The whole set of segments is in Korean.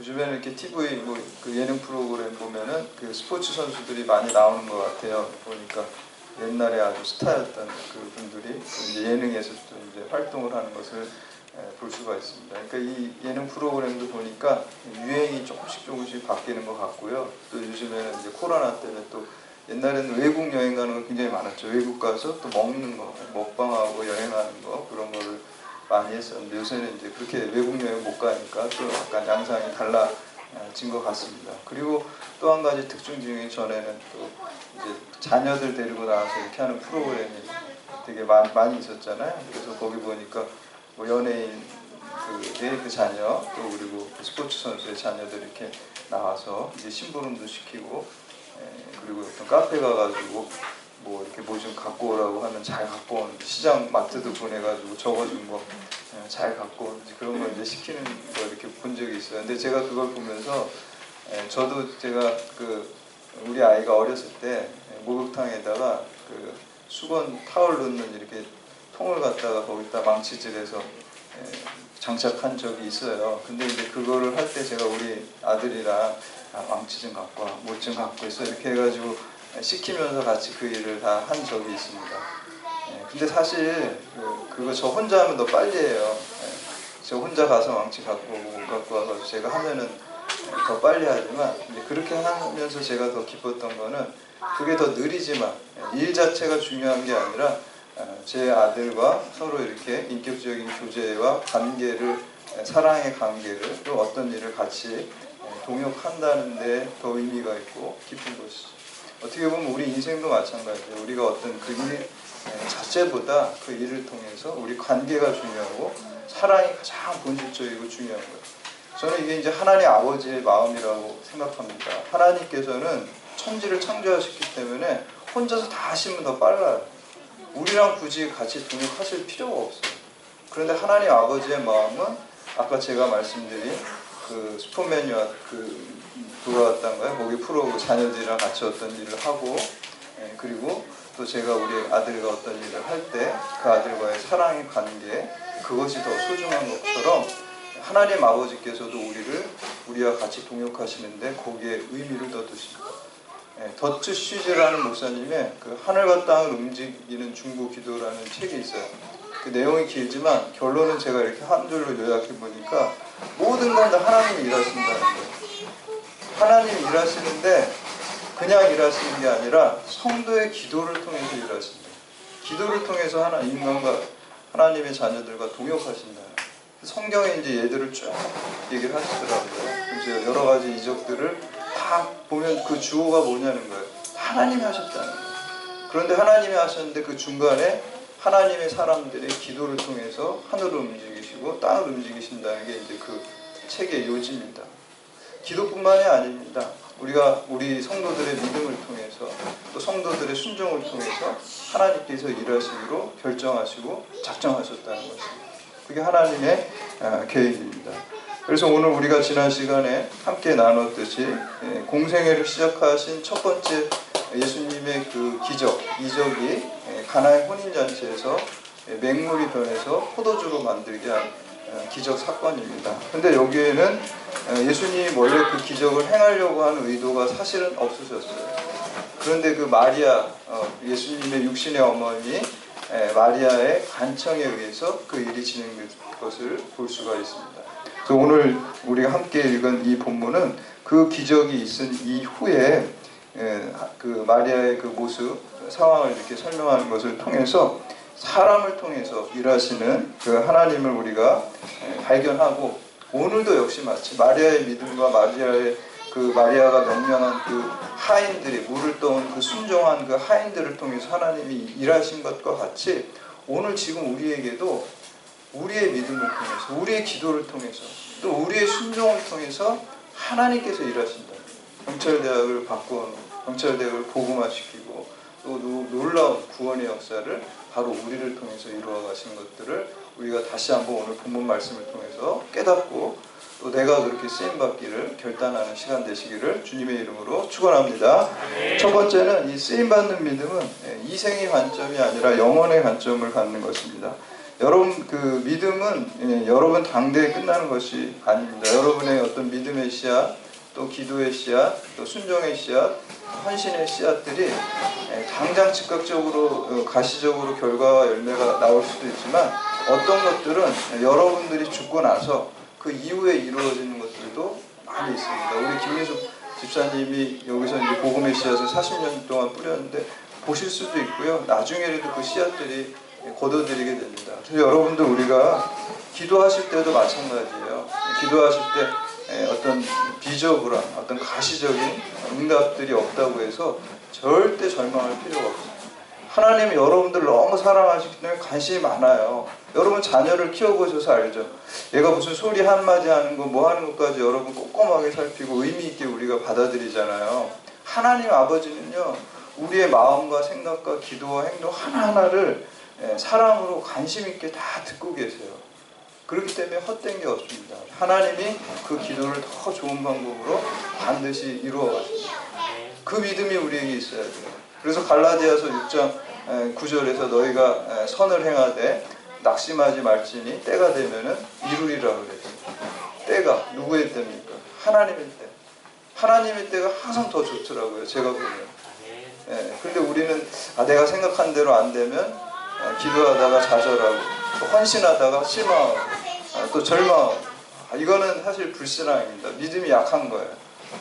요즘에는 이렇게 TV 뭐 그 예능 프로그램 보면은 그 스포츠 선수들이 많이 나오는 것 같아요. 보니까 옛날에 아주 스타였던 그 분들이 이제 예능에서 또 이제 활동을 하는 것을 예, 볼 수가 있습니다. 그러니까 이 예능 프로그램도 보니까 유행이 조금씩 조금씩 바뀌는 것 같고요. 또 요즘에는 이제 코로나 때문에 또 옛날에는 외국 여행 가는 거 굉장히 많았죠. 외국 가서 또 먹는 거, 먹방하고 여행하는 거 그런 거를 많이 했었는데 요새는 이제 그렇게 외국 여행 못 가니까 또 약간 양상이 달라진 것 같습니다. 그리고 또 한 가지 특징 중에 전에는 또 이제 자녀들 데리고 나와서 이렇게 하는 프로그램이 되게 많이, 많이 있었잖아요. 그래서 거기 보니까 뭐 연예인 그의 그 자녀 또 그리고 그 스포츠 선수의 자녀들 이렇게 나와서 이제 심부름도 시키고 에, 그리고 어떤 카페 가가지고 뭐 이렇게 뭐 좀 갖고 오라고 하면 잘 갖고 오는 시장 마트도 보내가지고 적어준 거 잘 갖고 오는지 그런 걸 이제 시키는 거 이렇게 본 적이 있어요. 근데 제가 그걸 보면서 에, 저도 제가 그 우리 아이가 어렸을 때 목욕탕에다가 그 수건 타월 넣는 이렇게 통을 갖다가 거기다 망치질해서 에, 장착한 적이 있어요. 근데 이제 그거를 할 때 제가 우리 아들이랑 아, 망치 좀 갖고 와, 못 좀 갖고 있어 이렇게 해가지고 시키면서 같이 그 일을 다 한 적이 있습니다. 예, 근데 사실 그, 그거 저 혼자 하면 더 빨리 해요. 예, 저 혼자 가서 망치 갖고 오고 못 갖고 와서 제가 하면은 예, 더 빨리 하지만 그렇게 하면서 제가 더 기뻤던 거는 그게 더 느리지만 예, 일 자체가 중요한 게 아니라 어, 제 아들과 서로 이렇게 인격적인 교제와 관계를 예, 사랑의 관계를 또 어떤 일을 같이 예, 동역한다는 데 더 의미가 있고 깊은 것이죠. 어떻게 보면 우리 인생도 마찬가지예요. 우리가 어떤 그 일 자체보다 그 일을 통해서 우리 관계가 중요하고 사랑이 가장 본질적이고 중요한 거예요. 저는 이게 이제 하나님 아버지의 마음이라고 생각합니다. 하나님께서는 천지를 창조하셨기 때문에 혼자서 다 하시면 더 빨라요. 우리랑 굳이 같이 동역하실 필요가 없어요. 그런데 하나님 아버지의 마음은 아까 제가 말씀드린 그 슈퍼맨이와 그 누가 왔던가요? 거기 프로 자녀들이랑 같이 어떤 일을 하고 예, 그리고 또 제가 우리 아들과 어떤 일을 할 때 그 아들과의 사랑의 관계 그것이 더 소중한 것처럼 하나님 아버지께서도 우리를 우리와 같이 동역하시는데 거기에 의미를 더 두십니다. 예, 더츠 쉬즈라는 목사님의 그 하늘과 땅을 움직이는 중보 기도라는 책이 있어요. 그 내용이 길지만 결론은 제가 이렇게 한 줄로 요약해 보니까 모든 건 다 하나님이 일하신다는 거예요. 하나님이 일하시는데 그냥 일하시는 게 아니라 성도의 기도를 통해서 일하신다. 기도를 통해서 하나 인간과 하나님의 자녀들과 동역하신다. 성경에 이제 얘들을 쭉 얘기를 하시더라고요. 이제 여러 가지 이적들을 다 보면 그 주어가 뭐냐는 거예요. 하나님이 하셨다는 거예요. 그런데 하나님이 하셨는데 그 중간에 하나님의 사람들의 기도를 통해서 하늘을 움직이시고 땅을 움직이신다는 게 이제 그 책의 요지입니다. 기도뿐만이 아닙니다. 우리가 우리 성도들의 믿음을 통해서 또 성도들의 순종을 통해서 하나님께서 일하시기로 결정하시고 작정하셨다는 것입니다. 그게 하나님의 아, 계획입니다. 그래서 오늘 우리가 지난 시간에 함께 나눴듯이 예, 공생애를 시작하신 첫 번째 예수님의 그 기적, 이적이 예, 가나의 혼인잔치에서 예, 맹물이 변해서 포도주로 만들게 한 어, 기적 사건입니다. 근데 여기에는 어, 예수님이 원래 그 기적을 행하려고 하는 의도가 사실은 없으셨어요. 그런데 그 마리아, 어, 예수님의 육신의 어머니 마리아의 간청에 의해서 그 일이 진행된 것을 볼 수가 있습니다. 그래서 오늘 우리가 함께 읽은 이 본문은 그 기적이 있은 이후에 그 마리아의 그 모습, 상황을 이렇게 설명하는 것을 통해서 사람을 통해서 일하시는 그 하나님을 우리가 발견하고 오늘도 역시 마치 마리아의 믿음과 마리아의 그 마리아가 명령한 그 하인들이 물을 떠온 그 순종한 그 하인들을 통해서 하나님이 일하신 것과 같이 오늘 지금 우리에게도 우리의 믿음을 통해서 우리의 기도를 통해서 또 우리의 순종을 통해서 하나님께서 일하신다. 경찰대학을 바꾼 경찰대학을 복음화시키고 또 놀라운 구원의 역사를 바로 우리를 통해서 이루어 가신 것들을 우리가 다시 한번 오늘 본문 말씀을 통해서 깨닫고 또 내가 그렇게 쓰임 받기를 결단하는 시간 되시기를 주님의 이름으로 축원합니다. 첫 번째는 이 쓰임 받는 믿음은 이생의 관점이 아니라 영혼의 관점을 갖는 것입니다. 여러분 그 믿음은 예, 여러분 당대에 끝나는 것이 아닙니다. 여러분의 어떤 믿음의 씨앗, 또 기도의 씨앗, 또 순종의 씨앗, 헌신의 씨앗들이 예, 당장 즉각적으로 어, 가시적으로 결과와 열매가 나올 수도 있지만 어떤 것들은 여러분들이 죽고 나서 그 이후에 이루어지는 것들도 많이 있습니다. 우리 김민숙 집사님이 여기서 이제 복음의 씨앗을 40년 동안 뿌렸는데 보실 수도 있고요. 나중에라도 그 씨앗들이 거둬들이게 됩니다. 그래서 여러분들 우리가 기도하실 때도 마찬가지예요. 기도하실 때 에, 어떤 비저불안, 어떤 가시적인 응답들이 없다고 해서 절대 절망할 필요가 없어요. 하나님이 여러분들 너무 사랑하시기 때문에 관심이 많아요. 여러분 자녀를 키워보셔서 알죠. 얘가 무슨 소리 한마디 하는 거 뭐 하는 것까지 여러분 꼼꼼하게 살피고 의미 있게 우리가 받아들이잖아요. 하나님 아버지는요. 우리의 마음과 생각과 기도와 행동 하나하나를 예, 사랑으로 관심 있게 다 듣고 계세요. 그렇기 때문에 헛된 게 없습니다. 하나님이 그 기도를 더 좋은 방법으로 반드시 이루어 가십니다. 그 믿음이 우리에게 있어야 돼요. 그래서 갈라디아서 6장 9절에서 너희가 에, 선을 행하되 낙심하지 말지니 때가 되면은 이루리라 그래요. 때가 누구의 때입니까? 하나님의 때. 하나님의 때가 항상 더 좋더라고요. 제가 보면. 예, 근데 우리는 아, 내가 생각한 대로 안 되면 아, 기도하다가 좌절하고 또 헌신하다가 실망하고 아, 또 절망하고 아, 이거는 사실 불신앙입니다. 믿음이 약한 거예요.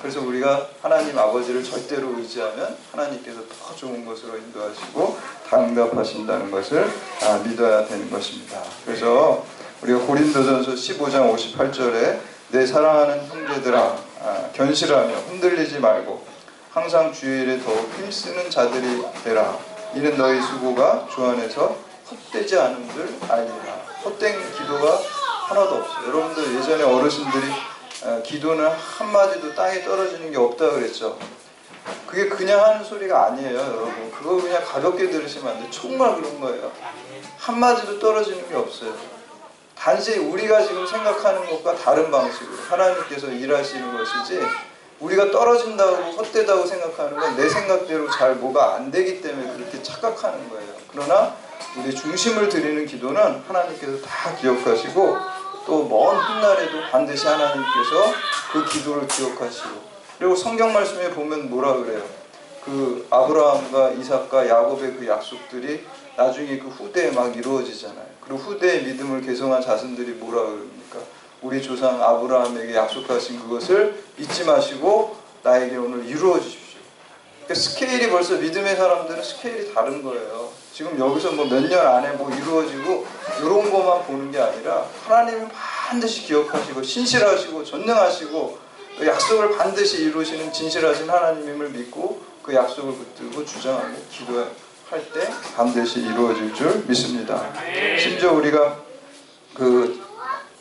그래서 우리가 하나님 아버지를 절대로 의지하면 하나님께서 더 좋은 것으로 인도하시고 당답하신다는 것을 아, 믿어야 되는 것입니다. 그래서 우리가 고린도전서 15장 58절에 내 사랑하는 형제들아 아, 견실하며 흔들리지 말고 항상 주일에 더욱 힘쓰는 자들이 되라. 이는 너희 수고가 주 안에서 헛되지 않음들 알리라. 헛된 기도가 하나도 없어요. 여러분들 예전에 어르신들이 어, 기도는 한마디도 땅에 떨어지는 게 없다 그랬죠. 그게 그냥 하는 소리가 아니에요, 여러분. 그거 그냥 가볍게 들으시면 안 돼요. 정말 그런 거예요. 한마디도 떨어지는 게 없어요. 단지 우리가 지금 생각하는 것과 다른 방식으로 하나님께서 일하시는 것이지 우리가 떨어진다고 헛되다고 생각하는 건 내 생각대로 잘 뭐가 안 되기 때문에 그렇게 착각하는 거예요. 그러나 우리 중심을 드리는 기도는 하나님께서 다 기억하시고 또 먼 훗날에도 반드시 하나님께서 그 기도를 기억하시고 그리고 성경 말씀에 보면 뭐라 그래요? 그 아브라함과 이삭과 야곱의 그 약속들이 나중에 그 후대에 막 이루어지잖아요. 그리고 후대의 믿음을 개성한 자손들이 뭐라 그럽니까? 우리 조상 아브라함에게 약속하신 그것을 잊지 마시고 나에게 오늘 이루어 주십시오. 스케일이 벌써 믿음의 사람들은 스케일이 다른 거예요. 지금 여기서 뭐 몇 년 안에 뭐 이루어지고 이런 것만 보는 게 아니라 하나님이 반드시 기억하시고 신실하시고 전능하시고 그 약속을 반드시 이루시는 진실하신 하나님임을 믿고 그 약속을 붙들고 주장하고 기도할 때 반드시 이루어질 줄 믿습니다. 심지어 우리가 그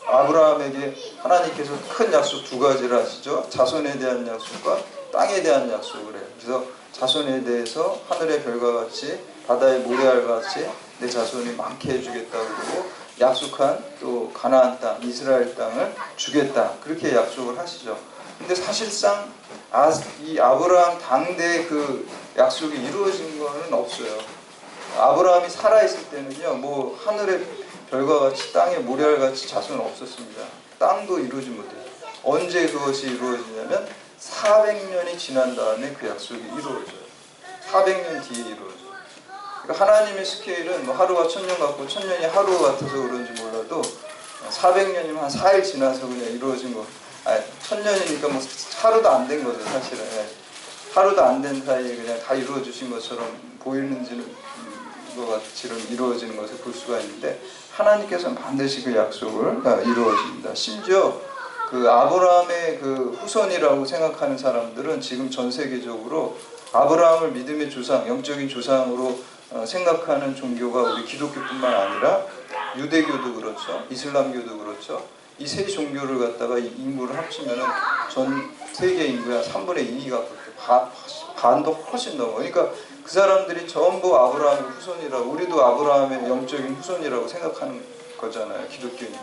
아브라함에게 하나님께서 큰 약속 두 가지를 하시죠. 자손에 대한 약속과 땅에 대한 약속을 해요. 그래서 자손에 대해서 하늘의 별과 같이 바다의 모래알과 같이 내 자손이 많게 해주겠다고 그러고 약속한 또 가나안 땅, 이스라엘 땅을 주겠다. 그렇게 약속을 하시죠. 근데 사실상 아, 이 아브라함 당대의 그 약속이 이루어진 거는 없어요. 아브라함이 살아있을 때는요, 뭐 하늘의 별과 같이 땅에 모래알 같이 자손은 없었습니다. 땅도 이루지 못해요. 언제 그것이 이루어지냐면 400년이 지난 다음에 그 약속이 이루어져요. 400년 뒤에 이루어져요. 그러니까 하나님의 스케일은 뭐 하루가 천년 같고 천년이 하루 같아서 그런지 몰라도 400년이면 한 4일 지나서 그냥 이루어진 거. 아니, 천년이니까 뭐 하루도 안 된 거죠, 사실은. 예. 하루도 안 된 사이에 그냥 다 이루어 주신 것처럼 보이는지는 것 같이는 이루어지는 것을 볼 수가 있는데 하나님께서는 반드시 그 약속을 아, 이루어집니다. 심지어 그 아브라함의 그 후손이라고 생각하는 사람들은 지금 전 세계적으로 아브라함을 믿음의 조상, 영적인 조상으로 어, 생각하는 종교가 우리 기독교뿐만 아니라 유대교도 그렇죠, 이슬람교도 그렇죠. 이 세 종교를 갖다가 이 인구를 합치면은 전 세계 인구의 한 3분의 2가 반, 반도 훨씬 넘어. 그러니까 그 사람들이 전부 아브라함의 후손이라고 우리도 아브라함의 영적인 후손이라고 생각하는 거잖아요. 기독교인들이.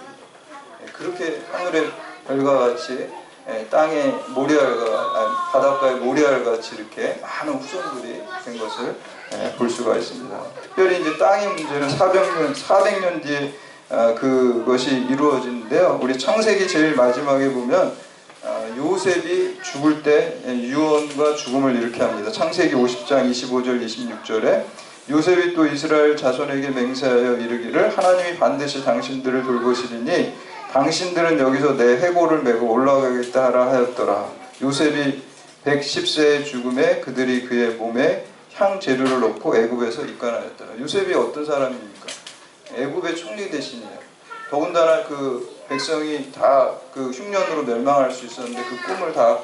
예, 그렇게 하늘의 별과 같이 예, 땅의 모래알과 아니, 바닷가의 모래알 같이 이렇게 많은 후손들이 된 것을 예, 볼 수가 있습니다. 특별히 이제 땅의 문제는 400년 400년 뒤에 아, 그것이 이루어지는데요. 우리 창세기 제일 마지막에 보면 아, 요셉이 죽을 때 유언과 죽음을 이렇게 합니다. 창세기 50장 25절 26절에 요셉이 또 이스라엘 자손에게 맹세하여 이르기를 하나님이 반드시 당신들을 돌보시리니 당신들은 여기서 내 해골을 메고 올라가겠다 하라 하였더라. 요셉이 110세의 죽음에 그들이 그의 몸에 향 재료를 넣고 애굽에서 입관하였더라. 요셉이 어떤 사람입니까? 애굽의 총리 대신이에요. 더군다나 그 백성이 다 그 흉년으로 멸망할 수 있었는데 그 꿈을 다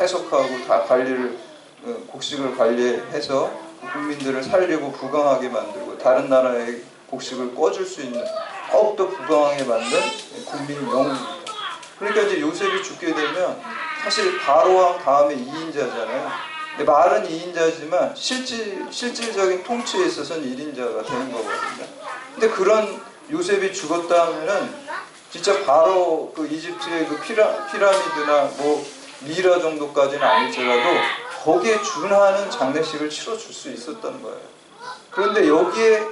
해석하고 다 관리를 어, 곡식을 관리해서 그 국민들을 살리고 부강하게 만들고 다른 나라의 곡식을 꿔줄 수 있는 더욱더 부강하게 만든 국민 영웅입니다. 그러니까 이제 요셉이 죽게 되면 사실 바로왕 다음에 2인자잖아요. 근데 말은 2인자지만 실질, 실질적인 통치에 있어서는 1인자가 되는 거거든요. 근데 그런 요셉이 죽었다 하면은 진짜 바로 그 이집트의 그 피라, 피라미드나 뭐 미라 정도까지는 아닐지라도 거기에 준하는 장례식을 치러줄 수 있었던 거예요. 그런데 여기에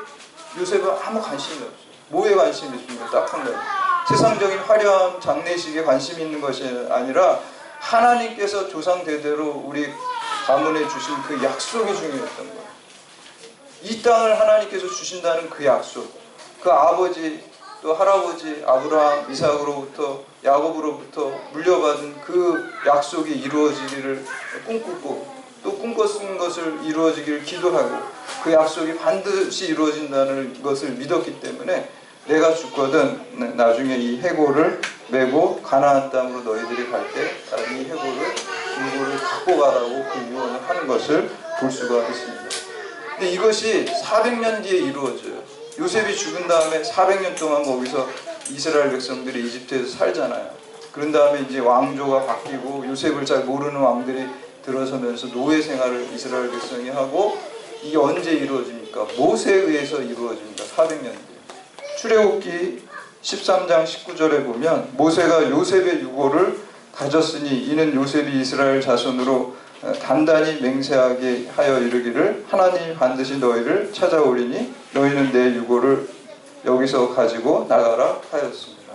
요셉은 아무 관심이 없어요. 뭐에 관심이 있습니까? 딱한 가지. 세상적인 화려한 장례식에 관심이 있는 것이 아니라 하나님께서 조상 대대로 우리 가문에 주신 그 약속이 중요했던 거예요. 이 땅을 하나님께서 주신다는 그 약속. 그 아버지 또 할아버지 아브라함, 이삭으로부터 야곱으로부터 물려받은 그 약속이 이루어지기를 꿈꾸고 또 꿈꿨은 것을 이루어지기를 기도하고 그 약속이 반드시 이루어진다는 것을 믿었기 때문에 내가 죽거든 나중에 이 해골을 메고 가나안 땅으로 너희들이 갈 때 이 해골을 중고를 갖고 가라고 그 유언을 하는 것을 볼 수가 있습니다. 근데 이것이 400년 뒤에 이루어져요. 요셉이 죽은 다음에 400년 동안 거기서 이스라엘 백성들이 이집트에서 살잖아요. 그런 다음에 이제 왕조가 바뀌고 요셉을 잘 모르는 왕들이 들어서면서 노예 생활을 이스라엘 백성이 하고 이게 언제 이루어집니까? 모세에 의해서 이루어집니다. 400년 뒤에. 출애굽기 13장 19절에 보면 모세가 요셉의 유고를 가졌으니 이는 요셉이 이스라엘 자손으로 어, 단단히 맹세하게 하여 이르기를 하나님이 반드시 너희를 찾아오리니 너희는 내 유고를 여기서 가지고 나가라 하였습니다.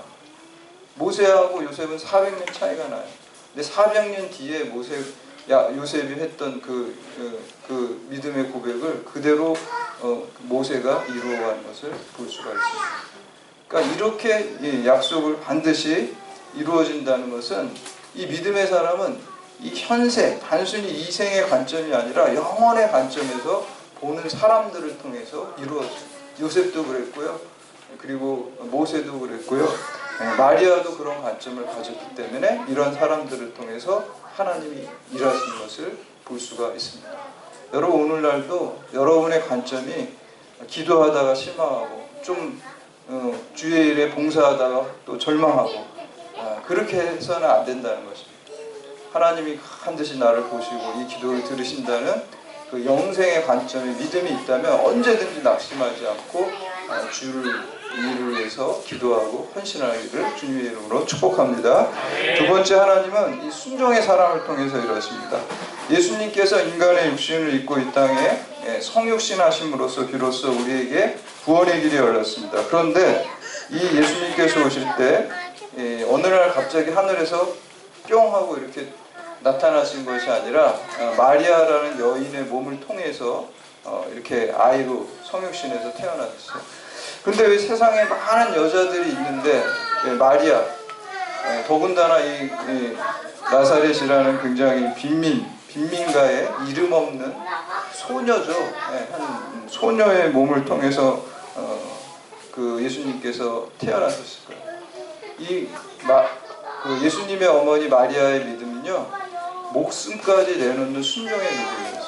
모세하고 요셉은 400년 차이가 나요. 근데 400년 뒤에 모세 야 요셉이 했던 그, 그, 그 믿음의 고백을 그대로 어, 모세가 이루어간 것을 볼 수가 있습니다. 그러니까 이렇게 이 약속을 반드시 이루어진다는 것은 이 믿음의 사람은 이 현세, 단순히 이생의 관점이 아니라 영원의 관점에서 보는 사람들을 통해서 이루어져요. 요셉도 그랬고요. 그리고 모세도 그랬고요. 네, 마리아도 그런 관점을 가졌기 때문에 이런 사람들을 통해서 하나님이 일하신 것을 볼 수가 있습니다. 여러분 오늘날도 여러분의 관점이 기도하다가 실망하고 좀 어, 주의 일에 봉사하다가 또 절망하고 아, 그렇게 해서는 안 된다는 것입니다. 하나님이 반드시 나를 보시고 이 기도를 들으신다는 그 영생의 관점에 믿음이 있다면 언제든지 낙심하지 않고 아, 주를 일을 위해서 기도하고 헌신하기를 주님의 이름으로 축복합니다. 두 번째 하나님은 이 순종의 사람을 통해서 일하십니다. 예수님께서 인간의 육신을 입고 이 땅에 예, 성육신 하심으로써 비로소 우리에게 구원의 길이 열렸습니다. 그런데 이 예수님께서 오실 때 예, 어느 날 갑자기 하늘에서 뿅 하고 이렇게 나타나신 것이 아니라 어, 마리아라는 여인의 몸을 통해서 어, 이렇게 아이로 성육신에서 태어났어요. 근데 왜 세상에 많은 여자들이 있는데 예, 마리아 예, 더군다나 이, 이 나사렛이라는 굉장히 빈민 빈민가의 이름 없는 소녀죠. 예, 한 소녀의 몸을 통해서 어, 그 예수님께서 태어나셨을 거예요. 이 마, 그 예수님의 어머니 마리아의 믿음은요 목숨까지 내놓는 순종의 믿음이었어요.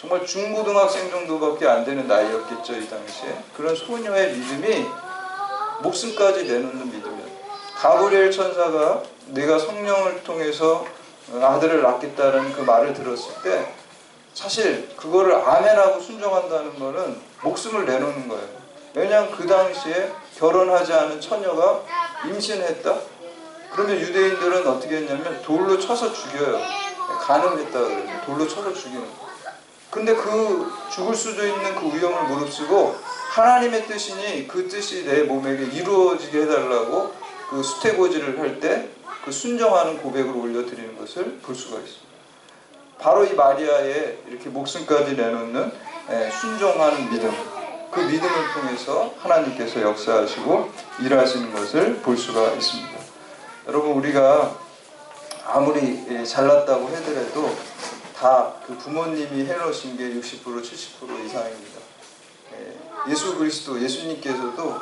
정말 중고등학생 정도밖에 안 되는 나이였겠죠 이 당시에 그런 소녀의 믿음이 목숨까지 내놓는 믿음이었어요. 가브리엘 천사가 내가 성령을 통해서 아들을 낳겠다는 그 말을 들었을 때 사실 그거를 아멘하고 순종한다는 거는 목숨을 내놓는 거예요. 왜냐하면 그 당시에 결혼하지 않은 처녀가 임신했다? 그러면 유대인들은 어떻게 했냐면 돌로 쳐서 죽여요. 가늠했다 그래요. 돌로 쳐서 죽이는 거. 근데 그 죽을 수도 있는 그 위험을 무릅쓰고 하나님의 뜻이니 그 뜻이 내 몸에게 이루어지게 해달라고 그 수태고지를 할 때 그 순정하는 고백을 올려드리는 것을 볼 수가 있습니다. 바로 이 마리아의 이렇게 목숨까지 내놓는 예, 순종하는 믿음, 그 믿음을 통해서 하나님께서 역사하시고 일하시는 것을 볼 수가 있습니다. 여러분 우리가 아무리 예, 잘났다고 해더라도 다 그 부모님이 해놓으신 게 60% 70% 이상입니다. 예, 예수 그리스도 예수님께서도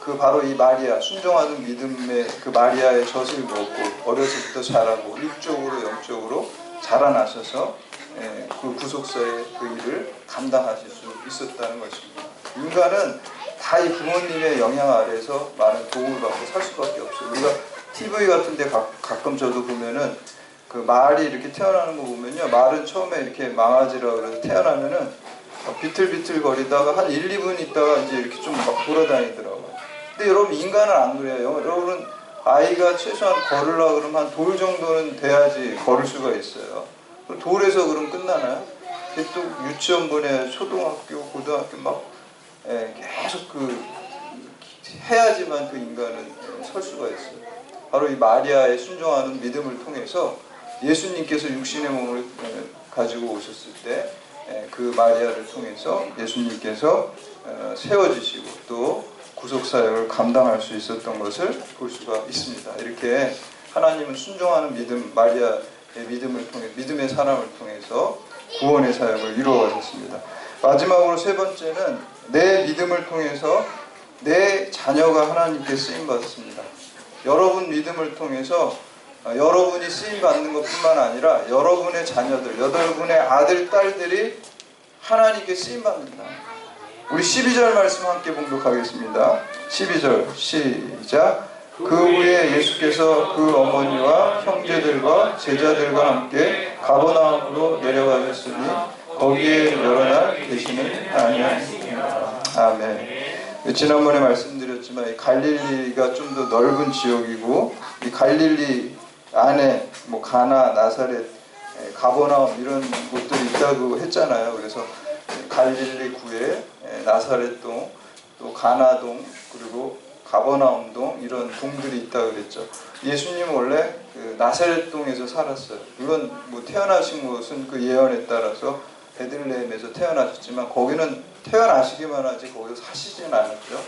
그 바로 이 마리아 순종하는 믿음의 그 마리아의 젖을 먹고 어려서부터 자라고 육적으로 영적으로 자라나셔서 예, 그 구속사의 그 일을 감당하실 수 있었다는 것입니다. 인간은 다 이 부모님의 영향 아래에서 많은 도움을 받고 살 수밖에 없어요. 우리가 TV 같은 데 가끔 저도 보면은 그 말이 이렇게 태어나는 거 보면요. 말은 처음에 이렇게 망아지라 그래서 태어나면은 비틀비틀 거리다가 한 1, 2분 있다가 이제 이렇게 좀 막 돌아다니더라고요. 근데 여러분 인간은 안 그래요. 여러분은 아이가 최소한 걸으려 그러면 한 돌 정도는 돼야지 걸을 수가 있어요. 돌에서 그럼 끝나나요? 또 유치원 보내 초등학교, 고등학교 막 예, 계속 그 해야지만 그 인간은 설 수가 있어요. 바로 이 마리아의 순종하는 믿음을 통해서 예수님께서 육신의 몸을 가지고 오셨을 때 그 마리아를 통해서 예수님께서 어, 세워지시고 또 구속 사역을 감당할 수 있었던 것을 볼 수가 있습니다. 이렇게 하나님은 순종하는 믿음 마리아의 믿음을 통해 믿음의 사람을 통해서 구원의 사역을 이루어 가셨습니다. 마지막으로 세 번째는 내 믿음을 통해서 내 자녀가 하나님께 쓰임 받습니다. 여러분 믿음을 통해서 어, 여러분이 쓰임 받는 것뿐만 아니라 여러분의 자녀들, 여러분의 아들, 딸들이 하나님께 쓰임 받는다. 우리 12절 말씀 함께 봉독하겠습니다. 12절 시작. 그 후에 예수께서 그 어머니와 형제들과 제자들과 함께 가버나움으로 내려가셨으니 거기에 여러 날 계시는 아니하니라. 아멘. 지난번에 말씀드렸지만 갈릴리가 좀 더 넓은 지역이고 이 갈릴리 안에 뭐 가나, 나사렛, 가버나움 이런 곳들이 있다고 했잖아요. 그래서 갈릴리 구에 나사렛동, 또 가나동, 그리고 가버나움동 이런 동들이 있다 그랬죠. 예수님은 원래 그 나사렛동에서 살았어요. 물론 뭐 태어나신 곳은 그 예언에 따라서 베들레헴에서 태어나셨지만 거기는 태어나시기만 하지 거기서 사시지는 않았죠.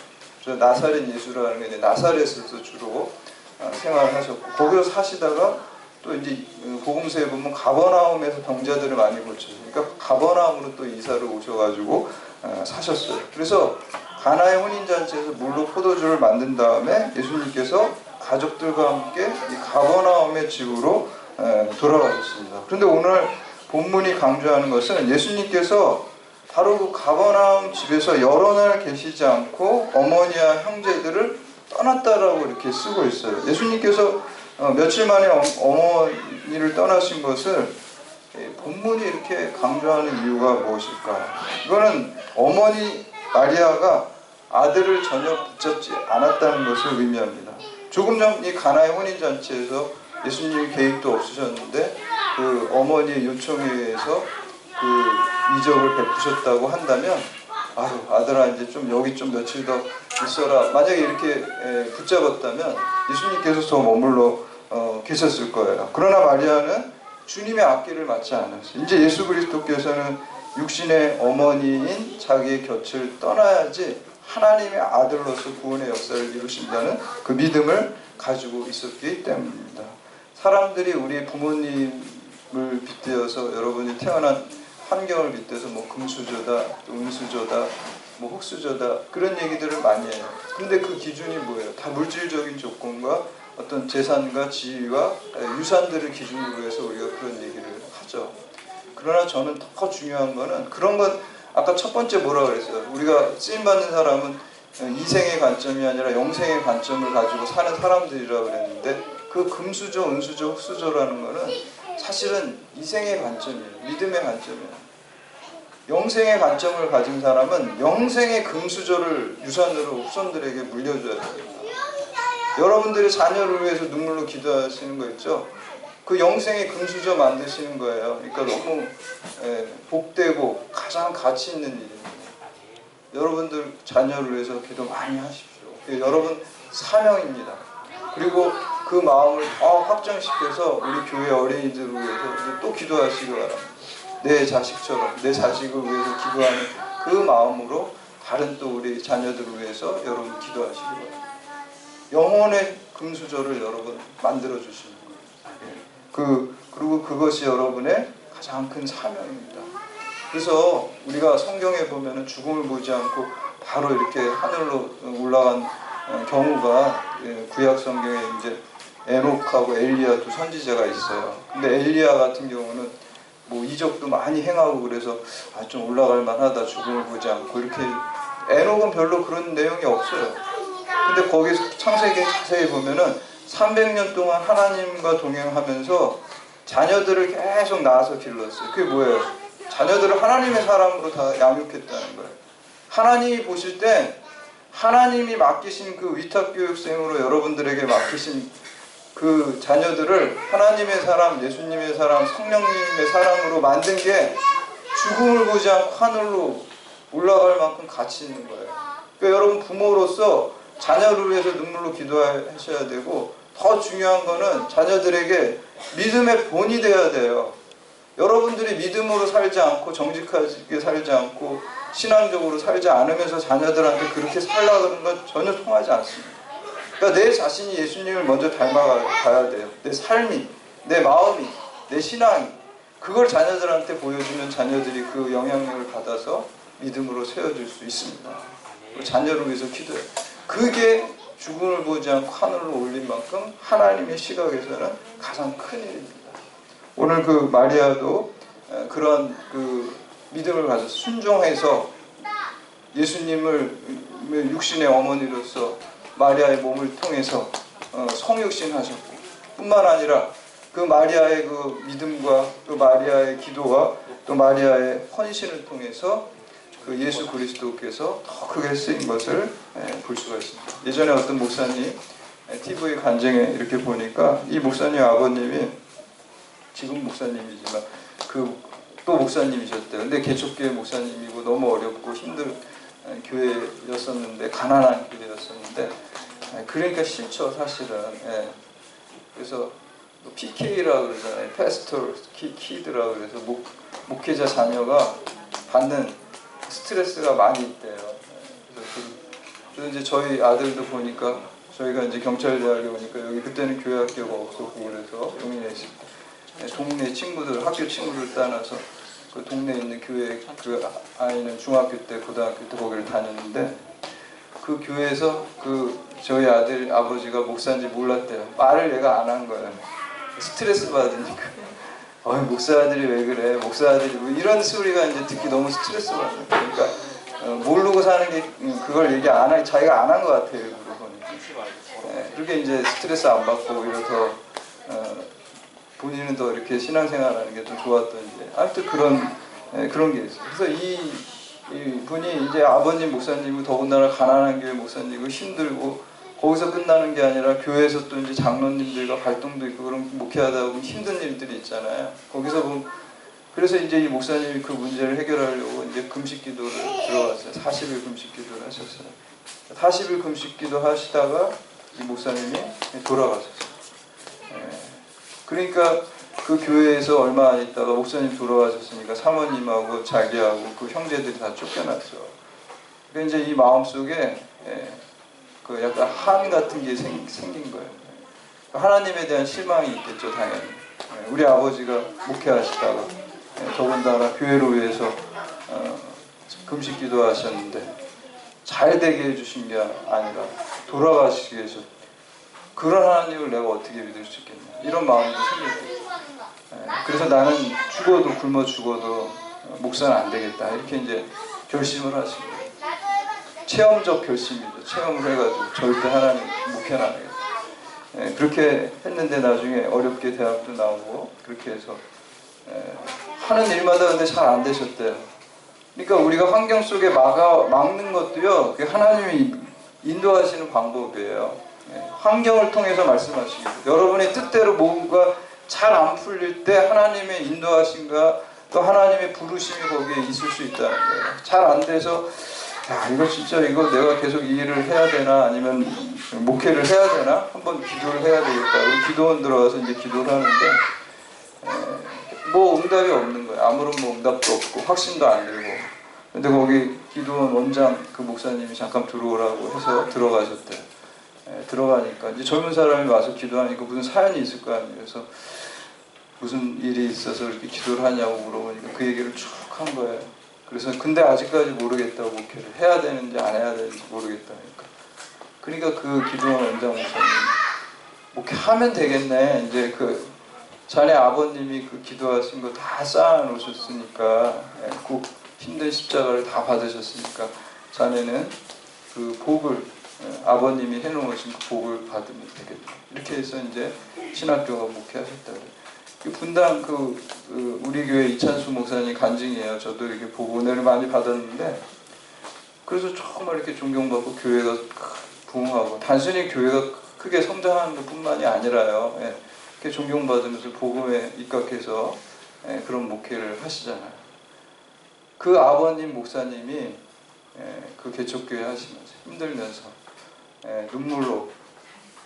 그래서 나사렛 예수라는 게 나사렛에서 주로 어, 생활을 하셨고 거기서 사시다가 또 이제 그 복음서에 보면 가버나움에서 병자들을 많이. 그러니까 가버나움으로 또 이사를 오셔가지고 어, 사셨어요. 그래서 가나의 혼인잔치에서 물로 포도주를 만든 다음에 예수님께서 가족들과 함께 이 가버나움의 집으로 어, 돌아가셨습니다. 그런데 오늘 본문이 강조하는 것은 예수님께서 바로 그 가버나움 집에서 여러 날 계시지 않고 어머니와 형제들을 떠났다라고 이렇게 쓰고 있어요. 예수님께서 어, 며칠 만에 어머니를 떠나신 것을 예, 본문이 이렇게 강조하는 이유가 무엇일까? 이거는 어머니 마리아가 아들을 전혀 붙잡지 않았다는 것을 의미합니다. 조금 전 이 가나의 혼인 잔치에서 예수님 계획도 없으셨는데 그 어머니의 요청에 의해서 그 이적을 베푸셨다고 한다면 아유 아들아 이제 좀 여기 좀 며칠 더 있어라 만약에 이렇게 붙잡았다면 예수님께서 더 머물러 어, 계셨을 거예요. 그러나 마리아는 주님의 앞길을 맞지 않았어요. 이제 예수 그리스도께서는 육신의 어머니인 자기의 곁을 떠나야지 하나님의 아들로서 구원의 역사를 이루신다는 그 믿음을 가지고 있었기 때문입니다. 사람들이 우리 부모님을 빗대어서 여러분이 태어난 환경을 빗대서 뭐 금수저다, 은수저다, 뭐 흙수저다 그런 얘기들을 많이 해요. 근데 그 기준이 뭐예요? 다 물질적인 조건과 어떤 재산과 지위와 유산들을 기준으로 해서 우리가 그런 얘기를 하죠. 그러나 저는 더 중요한 거는 그런 건 아까 첫 번째 뭐라 그랬어요? 우리가 쓰임 받는 사람은 이생의 관점이 아니라 영생의 관점을 가지고 사는 사람들이라고 그랬는데 그 금수저, 은수저, 흑수저라는 거는 사실은 이생의 관점이에요. 믿음의 관점이에요. 영생의 관점을 가진 사람은 영생의 금수저를 유산으로 후손들에게 물려줘야 됩니다. 여러분들의 자녀를 위해서 눈물로 기도하시는 거 있죠? 그 영생의 금수저 만드시는 거예요. 그러니까 너무 예, 복되고 가장 가치 있는 일입니다. 여러분들 자녀를 위해서 기도 많이 하십시오. 그 여러분 사명입니다. 그리고 그 마음을 더 확장시켜서 우리 교회 어린이들을 위해서 또 기도하시기 바랍니다. 내 자식처럼 내 자식을 위해서 기도하는 그 마음으로 다른 또 우리 자녀들을 위해서 여러분 기도하시기 바랍니다. 영혼의 금수저를 여러분 만들어 주시는 거예요. 그 그리고 그것이 여러분의 가장 큰 사명입니다. 그래서 우리가 성경에 보면은 죽음을 보지 않고 바로 이렇게 하늘로 올라간 어, 경우가 예, 구약 성경에 이제 에녹하고 엘리야 두 선지자가 있어요. 근데 엘리야 같은 경우는 뭐 이적도 많이 행하고 그래서 아, 좀 올라갈 만하다 죽음을 보지 않고 이렇게 에녹은 별로 그런 내용이 없어요. 근데 거기서 창세기 자세히 보면은 300년 동안 하나님과 동행하면서 자녀들을 계속 낳아서 길렀어요. 그게 뭐예요? 자녀들을 하나님의 사람으로 다 양육했다는 거예요. 하나님이 보실 때 하나님이 맡기신 그 위탁교육생으로 여러분들에게 맡기신 그 자녀들을 하나님의 사람, 예수님의 사람, 성령님의 사람으로 만든 게 죽음을 보지 않고 하늘로 올라갈 만큼 가치 있는 거예요. 그러니까 여러분 부모로서 자녀를 위해서 눈물로 기도하셔야 되고 더 중요한 거는 자녀들에게 믿음의 본이 되어야 돼요. 여러분들이 믿음으로 살지 않고 정직하게 살지 않고 신앙적으로 살지 않으면서 자녀들한테 그렇게 살라 그러는 건 전혀 통하지 않습니다. 그러니까 내 자신이 예수님을 먼저 닮아가야 돼요. 내 삶이, 내 마음이, 내 신앙이 그걸 자녀들한테 보여주면 자녀들이 그 영향력을 받아서 믿음으로 세워줄 수 있습니다. 자녀를 위해서 기도해요. 그게 죽음을 보지 않고 하늘로 올린 만큼 하나님의 시각에서는 가장 큰 일입니다. 오늘 그 마리아도 어, 그런 그 믿음을 가져 순종해서 예수님을 육신의 어머니로서 마리아의 몸을 통해서 어, 성육신하셨고 뿐만 아니라 그 마리아의 그 믿음과 또 마리아의 기도와 또 마리아의 헌신을 통해서 그 예수 그리스도께서 더 크게 쓰인 것을 예, 볼 수가 있습니다. 예전에 어떤 목사님 TV 간증에 이렇게 보니까 이 목사님 아버님이 지금 목사님이지만 그 또 목사님이셨대요. 근데 개척교회 목사님이고 너무 어렵고 힘든 교회였었는데 가난한 교회였었는데 예, 그러니까 싫죠 사실은. 예. 그래서 PK라 그러잖아요. 패스톨 키드라 그래서 목, 목회자 자녀가 받는 스트레스가 많이 있대요. 예. 그래서, 그, 그래서 이제 저희 아들도 보니까 저희가 이제 경찰대학에 오니까 여기 그때는 교회 학교가 없었고 그래서 용인에 네, 동네 친구들, 학교 친구들 따라서 그 동네에 있는 교회 그 아이는 중학교 때, 고등학교 때 거기를 다녔는데 그 교회에서 그 저희 아들 아버지가 목사인지 몰랐대요. 말을 얘가 안 한 거예요. 스트레스 받으니까. 어이 목사 아들이 왜 그래? 목사 아들이 뭐 이런 소리가 이제 듣기 너무 스트레스 받는 그러니까 어, 모르고 사는 게 음, 그걸 얘기 안 하, 자기가 안 한 것 같아요. 네, 그렇게 이제 스트레스 안 받고 더 어, 본인은 더 이렇게 신앙생활하는 게 더 좋았던지 아무튼 그런 예, 그런 게 있어요. 그래서 이, 이 분이 이제 아버님 목사님이 더군다나 가난한 교회 목사님이고 힘들고 거기서 끝나는 게 아니라 교회에서 또 이제 장로님들과 활동도 있고 그런 목회하다 보면 힘든 일들이 있잖아요. 거기서 보면 그래서 이제 이 목사님이 그 문제를 해결하려고 이제 금식 기도를 들어갔어요. 40일 금식 기도를 하셨어요. 40일 금식 기도 하시다가 이 목사님이 돌아가셨어요. 예. 그러니까 그 교회에서 얼마 안 있다가 목사님 돌아가셨으니까 사모님하고 자기하고 그 형제들이 다 쫓겨났어. 그러니까 이제 이 마음 속에 예, 그 약간 한 같은 게 생, 생긴 거예요. 하나님에 대한 실망이 있겠죠, 당연히. 예, 우리 아버지가 목회하시다가 예, 더군다나 교회를 위해서 어, 금식 기도하셨는데 잘 되게 해주신 게 아니라 돌아가시기 위해서 그런 하나님을 내가 어떻게 믿을 수 있겠냐. 이런 마음도 생겼고 예, 그래서 나는 죽어도 굶어 죽어도 목사는 안 되겠다. 이렇게 이제 결심을 하신 거예요 체험적 결심이죠. 체험을 해가지고 절대 하나님 목회는 안 하겠다. 예, 그렇게 했는데 나중에 어렵게 대학도 나오고 그렇게 해서 예, 하는 일마다 근데 잘 안 되셨대요. 그러니까 우리가 환경 속에 막아, 막는 것도요 그게 하나님이 인도하시는 방법이에요. 예, 환경을 통해서 말씀하시고 여러분의 뜻대로 뭔가 잘 안 풀릴 때 하나님의 인도하심과 또 하나님의 부르심이 거기에 있을 수 있다는 거예요. 잘 안 돼서 야 이거 진짜 이거 내가 계속 이 일을 해야 되나 아니면 목회를 해야 되나 한번 기도를 해야 되겠다. 그리고 기도원 들어가서 이제 기도를 하는데 에, 뭐 응답이 없는 거예요. 아무런 뭐 응답도 없고 확신도 안 들고. 근데 거기 기도원 원장 그 목사님이 잠깐 들어오라고 해서 들어가셨대요. 에, 들어가니까 이제 젊은 사람이 와서 기도하니까 무슨 사연이 있을 거 아니에요. 그래서 무슨 일이 있어서 이렇게 기도를 하냐고 물어보니까 그 얘기를 쭉 한 거예요. 그래서 근데 아직까지 모르겠다고 목회를 해야 되는지 안 해야 되는지 모르겠다니까. 그러니까 그 기도원 원장 목사님 목회하면 되겠네. 이제 그 자네 아버님이 그 기도하신 거 다 쌓아놓으셨으니까 예, 그 힘든 십자가를 다 받으셨으니까 자네는 그 복을 예, 아버님이 해놓으신 그 복을 받으면 되겠다. 이렇게 해서 이제 신학교가 목회하셨다. 그 분당 그, 그 우리 교회 이찬수 목사님 간증이에요. 저도 이렇게 보고 은혜를 많이 받았는데 그래서 정말 이렇게 존경받고 교회가 부흥하고 단순히 교회가 크게 성장하는 것뿐만이 아니라요. 예, 이렇게 존경받으면서 복음에 입각해서 예, 그런 목회를 하시잖아요. 그 아버님 목사님이 예, 그 개척교회 하시면서 힘들면서 예, 눈물로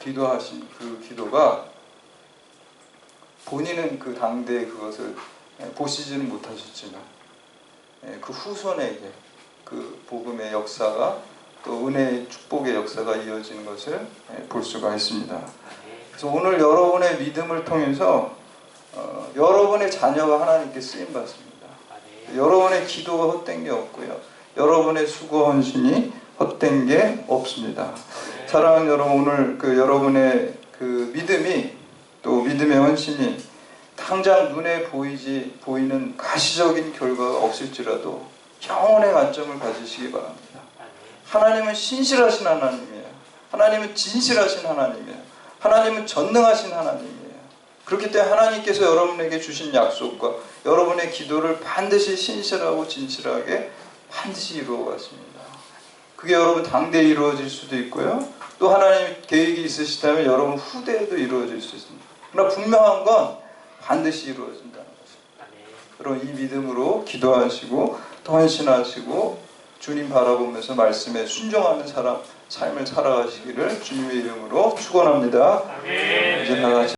기도하신 그 기도가 본인은 그 당대에 그것을 예, 보시지는 못하셨지만 예, 그 후손에게 그 복음의 역사가 또 은혜의 축복의 역사가 이어지는 것을 예, 볼 수가 있습니다. 그래서 오늘 여러분의 믿음을 통해서 어, 여러분의 자녀가 하나님께 쓰임 받습니다. 여러분의 기도가 헛된 게 없고요. 여러분의 수고 헌신이 헛된 게 없습니다. 사랑하는 여러분 오늘 그 여러분의 그 믿음이 또 믿음의 헌신이 당장 눈에 보이지 보이는 가시적인 결과가 없을지라도 영혼의 관점을 가지시기 바랍니다. 하나님은 신실하신 하나님이에요. 하나님은 진실하신 하나님이에요. 하나님은 전능하신 하나님이에요. 그렇기 때문에 하나님께서 여러분에게 주신 약속과 여러분의 기도를 반드시 신실하고 진실하게 반드시 이루어 가십니다. 그게 여러분 당대에 이루어질 수도 있고요. 또 하나님 계획이 있으시다면 여러분 후대에도 이루어질 수 있습니다. 그러나 분명한 건 반드시 이루어진다는 것입니다. 여러분 이 믿음으로 기도하시고 더 헌신하시고 주님 바라보면서 말씀에 순종하는 사람 삶을 살아가시기를 주님의 이름으로 축원합니다. 이제 다 같이